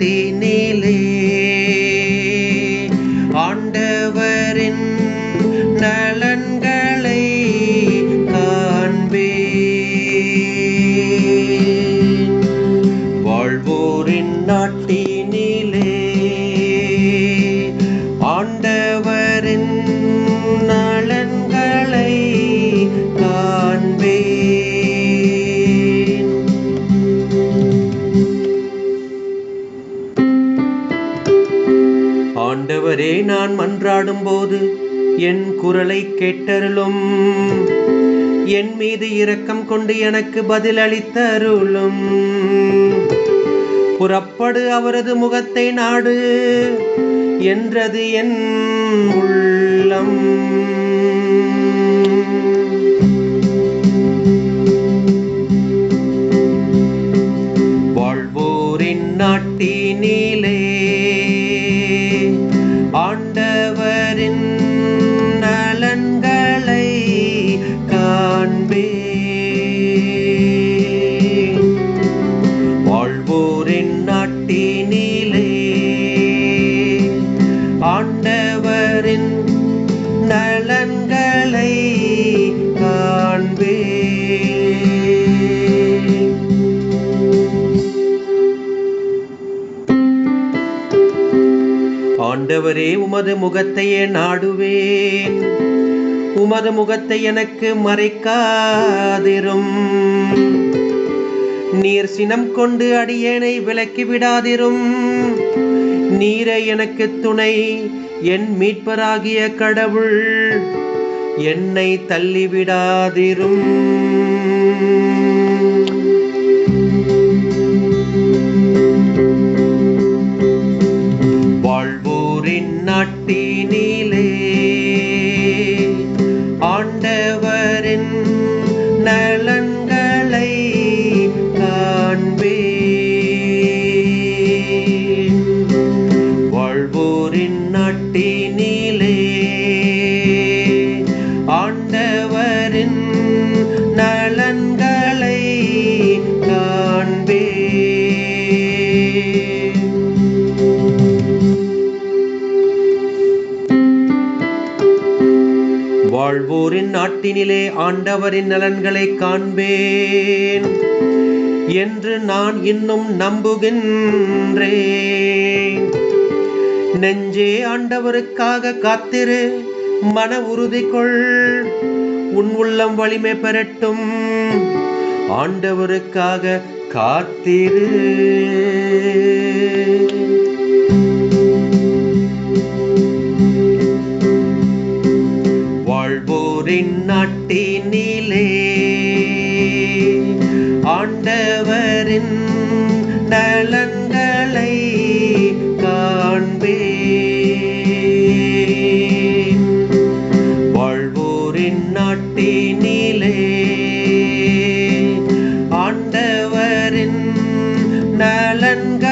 தேனிலே. ஆண்டவரின் ந கூப்பிடும்போது என் குரலை கேட்டருளும். என் மீது இரக்கம் கொண்டு எனக்கு பதிலளித்தருளும் புறப்படு அவரது முகத்தை நாடு என்றது என் உள்ளம். ஆண்டவரின் நலன்களை காண்பே வாழ்வோரின் நாட்டினிலே ஆண்ட ஆண்டவரே உமது முகத்தையே நாடுவேன். உமது முகத்தை எனக்கு மறைக்காதிரும். நீர் சினம் கொண்டு அடியேனை விலக்கி விடாதிரும். நீரை எனக்கு துணை என் மீட்பராகிய கடவுள். என்னை தள்ளிவிடாதிரும். நாட்டினிலே வாழ்வோரின் நாட்டினிலே ஆண்டவரின் நலன்களை காண்பேன் என்று நான் இன்னும் நம்புகின்றேன். நெஞ்சே ஆண்டவருக்காக காத்திரு மன உறுதி கொள். உன் உள்ளம் வலிமை பெறட்டும். ஆண்டவருக்காக காத்திரு. ஒன்றின் நாட்டினிலே ஆண்டவரின் நலன்களை காண்பே வாழ்வோரின் நாட்டினிலே. ஆண்டவரின் நலன்கள்